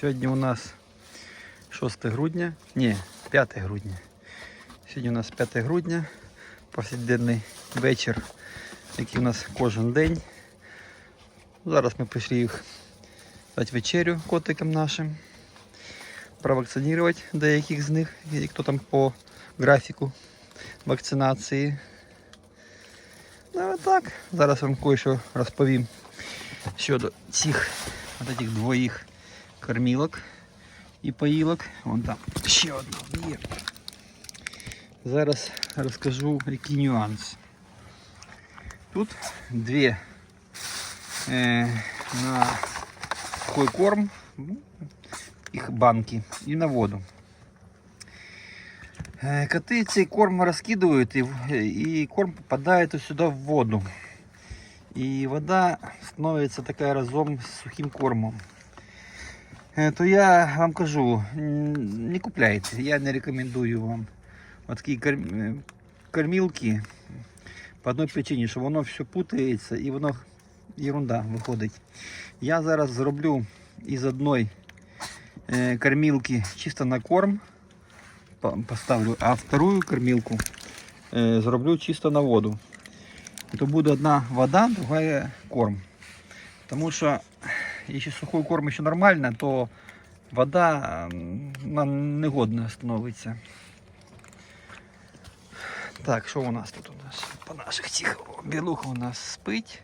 Сьогодні у нас 6 грудня, ні, 5 грудня. Сьогодні у нас 5 грудня, повсякденний вечір, який у нас кожен день. Зараз ми прийшли їх дати вечерю котикам нашим, провакцинувати деяких з них, хто там по графіку вакцинації. Ну а так, зараз вам кое-що розповім щодо цих от этих двоїх кормілок і поїлок. Вон там ще одна є. Зараз розкажу, який нюанс. Тут дві е, на сухой корм, ну, їх банки і на воду. Е, Коти цей корм розкидують і, в- і корм попадає ось сюди в воду. І вода становиться така разом з сухим кормом. Е, То я вам кажу, м, не купляйте, я не рекомендую вам от такі корм- е, кормілки по одній причині, що воно все путається і воно ерунда виходить. Я зараз зроблю із одної е, кормілки чисто на корм по- поставлю, а вторую кормилку э, зроблю чисто на воду. То буде одна вода, другая корм. Тому що якщо сухой корм ще нормально, то вода м, вона негодна становиться. Так, що у нас тут у нас? По наших цих білуха у нас спить.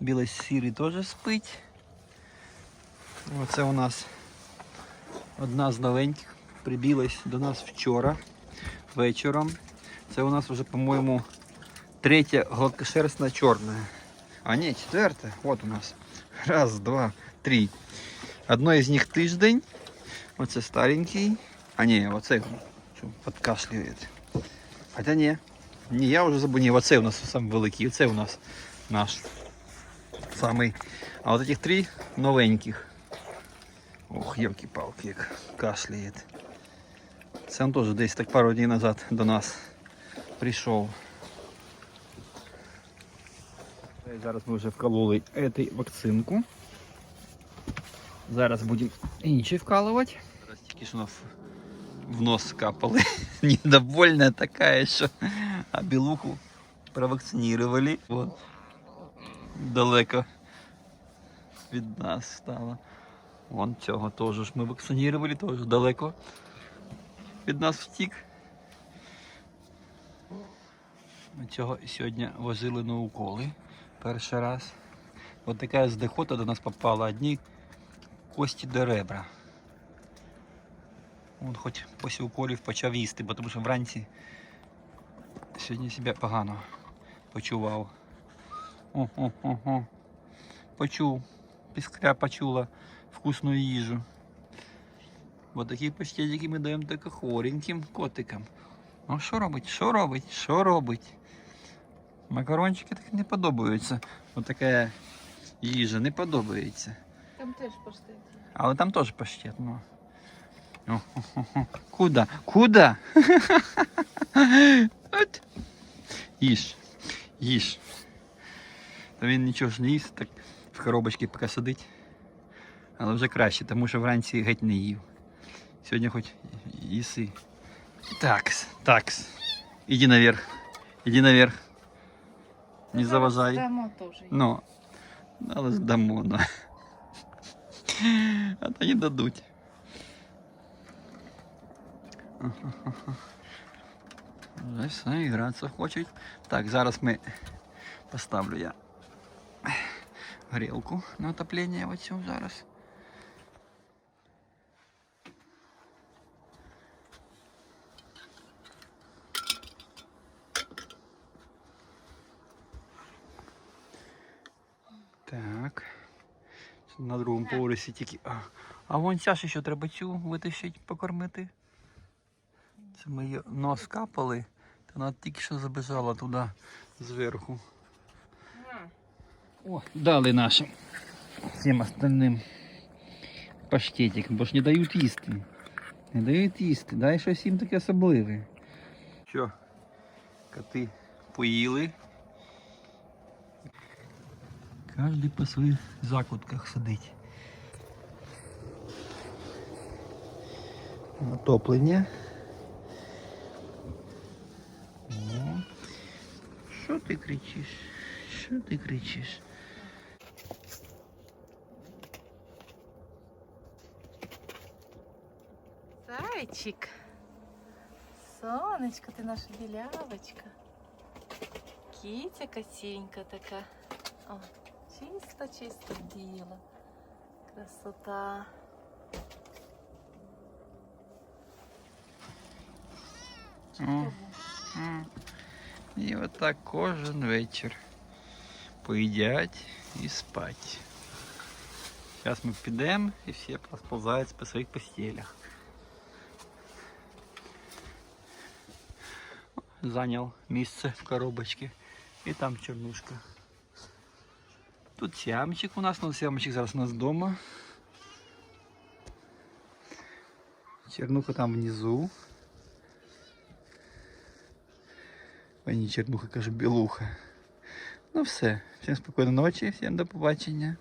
Білий сірий теж спить. Оце у нас одна з новеньких прибілась до нас вчора вечором. Це у нас вже, по-моєму, третя гладкошерстна чорна. А ні, четверта. От у нас. Раз, два, три. Одно із них тиждень. Оце старенький. А ні, оце що, підкашлює. Хоча ні. Ні, я вже забув. Ні, оце у нас самий великий. Оце у нас наш самий. А от цих три новеньких. Ох, елки-палки, як кашляє. Це він теж десь так пару днів назад до нас прийшов. Зараз ми вже вкололи эту вакцинку. Зараз будемо інші вкалувати. Зараз тільки що в, в нос капали. Недовольна така, що а білуху провакцинували. Вот. Далеко від нас стало. Вон цього теж ми вакцинували, теж далеко від нас втік. Ми цього сьогодні возили на уколи перший раз. От така здихота до нас попала одні кості до ребра. Він хоч після уколів почав їсти, бо тому що вранці сьогодні себе погано почував. О, о, о, о. Почув. Піскря почула вкусну їжу. Ось такі паштетики ми даємо тільки хвореньким котикам. Ну що робить? Що робить? Що робить? Макарончики так не подобаються. Ось така їжа не подобається. Там теж паштет. Але там теж паштет, ну. О, о, о, о. Куда? Куда? От. Їж. Їж. Та він нічого ж не їсть, так в коробочці поки сидить. Але вже краще, тому що вранці геть не їв. Сьогодні хоч їси. Такс, такс. Іди наверх. Іди наверх. Не заважай. Дамо теж. Ну, але здамо, ну. А то не дадуть. Вже все, гратися хочуть. Так, зараз ми поставлю я грілку на отоплення оцю зараз. Так. На другому поверсі тільки. А, а вон ця ще треба цю витащити, покормити. Це ми її нос капали, та вона тільки що забежала туди зверху. О, дали нашим всім остальним паштетик, бо ж не дають їсти. Не дають їсти, дай щось їм таке особливе. Що, коти поїли. Кожен по своїх закутках сидить. Натоплення. О. Що ти кричиш? Що ти кричиш? Зайчик. Сонечко, ти наша білявочка. Кітя косенька така. О, чисто, чисто діло. Красота. О. М. І отак кожен вечір поїдять і спать. Зараз ми підемо і всі розповзаються по своїх постелях. Зайняв місце в коробочці. І там чернушка. Тут сямчик у нас, ну сямчик зараз у нас вдома. Чернуха там внизу. Ой, не чернуха, кажу, білуха. Ну все. Всім спокійної ночі, всім до побачення.